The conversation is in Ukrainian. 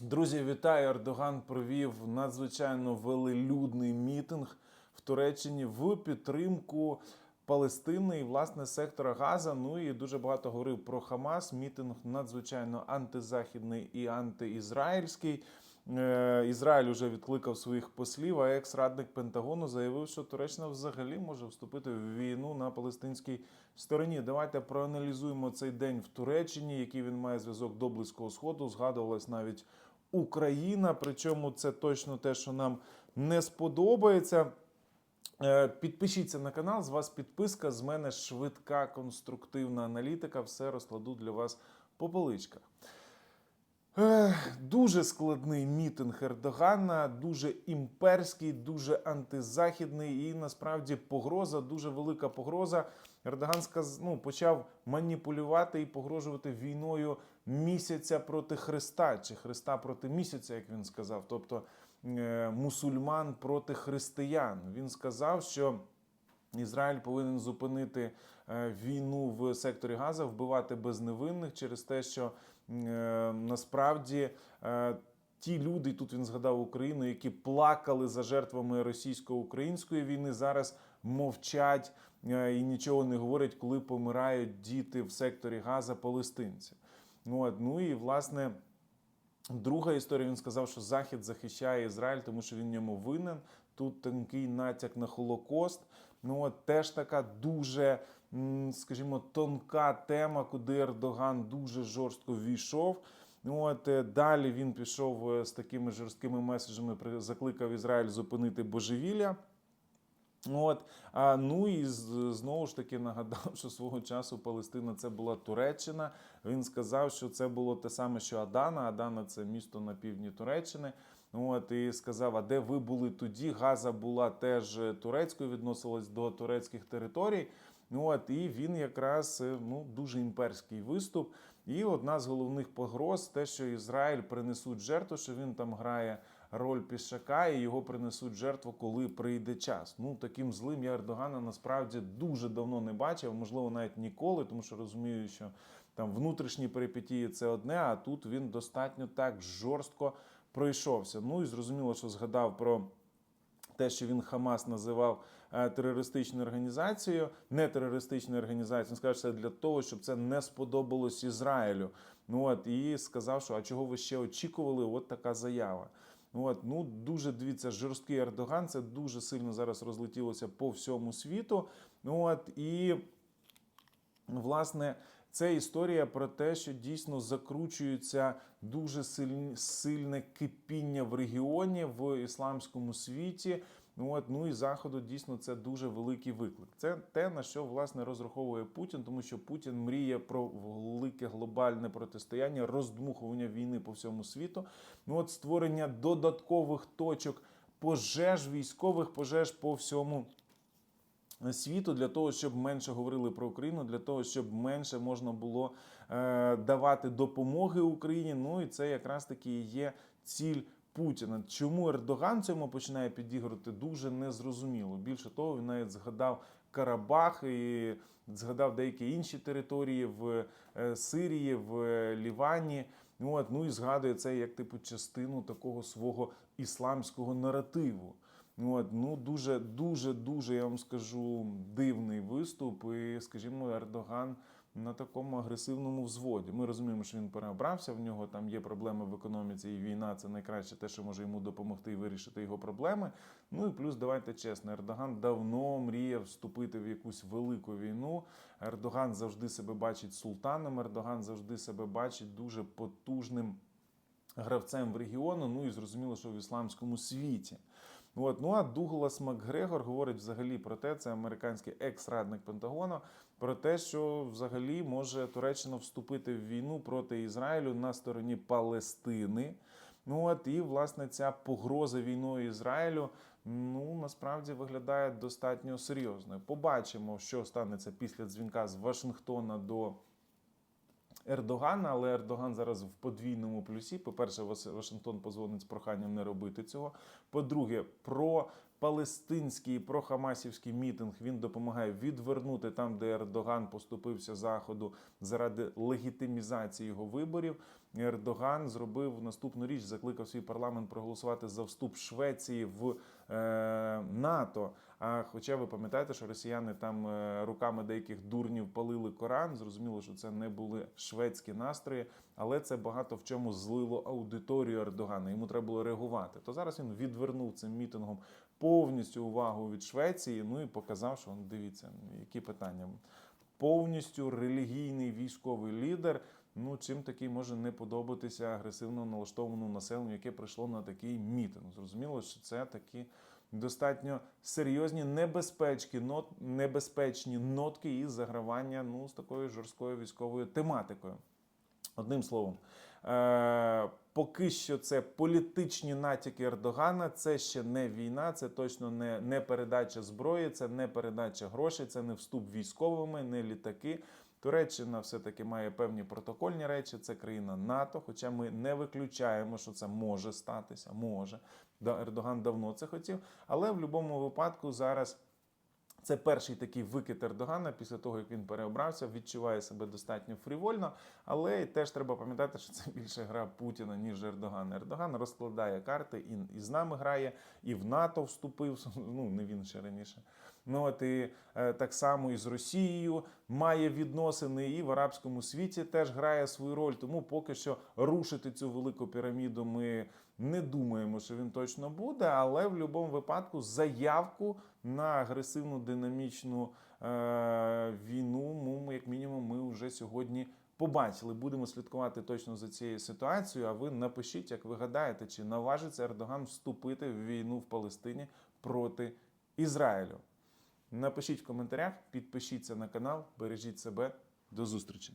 Друзі, вітаю! Ердоган провів надзвичайно велелюдний мітинг в Туреччині в підтримку Палестини і власне сектора Газа. Ну і дуже багато говорив про Хамас. Мітинг надзвичайно антизахідний і антиізраїльський. Е, Ізраїль уже відкликав своїх послів. А екс-радник Пентагону заявив, що Туреччина взагалі може вступити в війну на палестинській стороні. Давайте проаналізуємо цей день в Туреччині, який він має зв'язок до близького сходу. Згадувалась навіть Україна. Причому це точно те, що нам не сподобається. Е, Підпишіться на канал. З вас підписка. З мене швидка конструктивна аналітика. Все розкладу для вас по поличках. Дуже складний мітинг Ердогана, дуже імперський, дуже антизахідний і насправді погроза, дуже велика погроза. Ердоган сказ, ну, почав маніпулювати і погрожувати війною місяця проти Христа, чи Христа проти місяця, як він сказав, тобто е, мусульман проти християн. Він сказав, що. Ізраїль повинен зупинити е, війну в секторі Газа, вбивати безневинних через те, що насправді е, ті люди, тут він згадав Україну, які плакали за жертвами російсько-української війни, зараз мовчать е, і нічого не говорять, коли помирають діти в секторі Газа палестинці. От, ну і власне. Друга історія він сказав, що Захід захищає Ізраїль, тому що він ньому винен. Тут тонкий натяк на Холокост. Ну от теж така дуже, скажімо, тонка тема, куди Ердоган дуже жорстко війшов. Ну, От е, далі він пішов е, з такими жорсткими меседжами, закликав Ізраїль зупинити божевілля. От, а, ну і знову ж таки нагадав, що свого часу Палестина це була Туреччина. Він сказав, що це було те саме, що Адана. Адана це місто на півдні Туреччини. От і сказав: а де ви були тоді? Газа була теж турецькою, відносилась до турецьких територій. Ну, От і він якраз е, ну дуже імперський виступ. І одна з головних погроз те, що Ізраїль принесуть жертву, що він там грає роль пішака, і його принесуть жертву, коли прийде час. Ну таким злим я Ердогана насправді дуже давно не бачив, можливо, навіть ніколи, тому що розумію, що там внутрішні перипетії це одне, а тут він достатньо так жорстко пройшовся. Ну і зрозуміло, що згадав про. Те, що він Хамас називав е, терористичною організацією, не терористичною організацією, він сказав, що це для того, щоб це не сподобалось Ізраїлю. Ну от і сказав, що а чого ви ще очікували? От така заява. Ну, От, ну дуже дивіться, жорсткий Ердоган. Це дуже сильно зараз розлетілося по всьому світу. Ну от і власне. Це історія про те, що дійсно закручується дуже сильне кипіння в регіоні в ісламському світі. От, ну і заходу дійсно це дуже великий виклик. Це те, на що власне розраховує Путін, тому що Путін мріє про велике глобальне протистояння, роздмухування війни по всьому світу. Ну от створення додаткових точок пожеж, військових пожеж по всьому світу для того, щоб менше говорили про Україну, для того, щоб менше можна було е, давати допомоги Україні. Ну і це якраз таки є ціль. Путіна. Чому Ердоган цьому починає підігрувати, дуже незрозуміло. Більше того, він навіть згадав Карабах і згадав деякі інші території в е, Сирії, в е, Лівані. От, ну і згадує це як типу частину такого свого ісламського наративу. От, ну дуже, дуже, дуже, я вам скажу, дивний виступ. І, скажімо, Ердоган на такому агресивному взводі. Ми розуміємо, що він переобрався, в нього там є проблеми в економіці, і війна це найкраще те, що може йому допомогти вирішити його проблеми. Ну і плюс, давайте чесно, Ердоган давно мріяв вступити в якусь велику війну. Ердоган завжди себе бачить султаном, Ердоган завжди себе бачить дуже потужним гравцем в регіону. Ну і зрозуміло, що в ісламському світі. От. Ну а Дуглас Макгрегор говорить взагалі про те, це американський екс-радник Пентагону, про те, що взагалі може Туреччина вступити в війну проти Ізраїлю на стороні Палестини. Ну от і власне ця погроза війною Ізраїлю ну насправді виглядає достатньо серйозною. Побачимо, що станеться після дзвінка з Вашингтона до. Ердогана, але Ердоган зараз в подвійному плюсі. По-перше, Вашингтон позвонить з проханням не робити цього. По-друге, про палестинський прохамасівський мітинг він допомагає відвернути там, де Ердоган поступився заходу заради легітимізації його виборів. Ердоган зробив наступну річ, закликав свій парламент проголосувати за вступ Швеції в е, НАТО. А хоча ви пам'ятаєте, що росіяни там е, руками деяких дурнів палили Коран, зрозуміло, що це не були шведські настрої, але це багато в чому злило аудиторію Ердогана. Йому треба було реагувати. То зараз він відвернув цим мітингом повністю увагу від Швеції. Ну і показав, що дивіться, які питання. Повністю релігійний військовий лідер. Ну, чим такий може не подобатися агресивно налаштованому населенню, яке прийшло на такий мітинг. Зрозуміло, що це такі достатньо серйозні небезпечки, нот, небезпечні нотки із загравання ну, з такою жорсткою військовою тематикою. Одним словом, е- поки що це політичні натяки Ердогана, це ще не війна, це точно не, не передача зброї, це не передача грошей, це не вступ військовими, не літаки. Туреччина все-таки має певні протокольні речі, це країна НАТО, хоча ми не виключаємо, що це може статися, може. Ердоган давно це хотів, але в будь-якому випадку зараз. Це перший такий викид Ердогана після того, як він переобрався, відчуває себе достатньо фрівольно, але теж треба пам'ятати, що це більше гра Путіна, ніж Ердогана. Ердоган розкладає карти і, і з нами грає, і в НАТО вступив. Ну не він ще раніше. Ну от і е, так само і з Росією має відносини, і в арабському світі теж грає свою роль. Тому поки що рушити цю велику піраміду ми не думаємо, що він точно буде, але в будь-якому випадку заявку на агресивну динамічну е, війну, ну, як мінімум, ми вже сьогодні побачили. Будемо слідкувати точно за цією ситуацією. А ви напишіть, як ви гадаєте, чи наважиться Ердоган вступити в війну в Палестині проти Ізраїлю? Напишіть в коментарях, підпишіться на канал, бережіть себе. До зустрічі!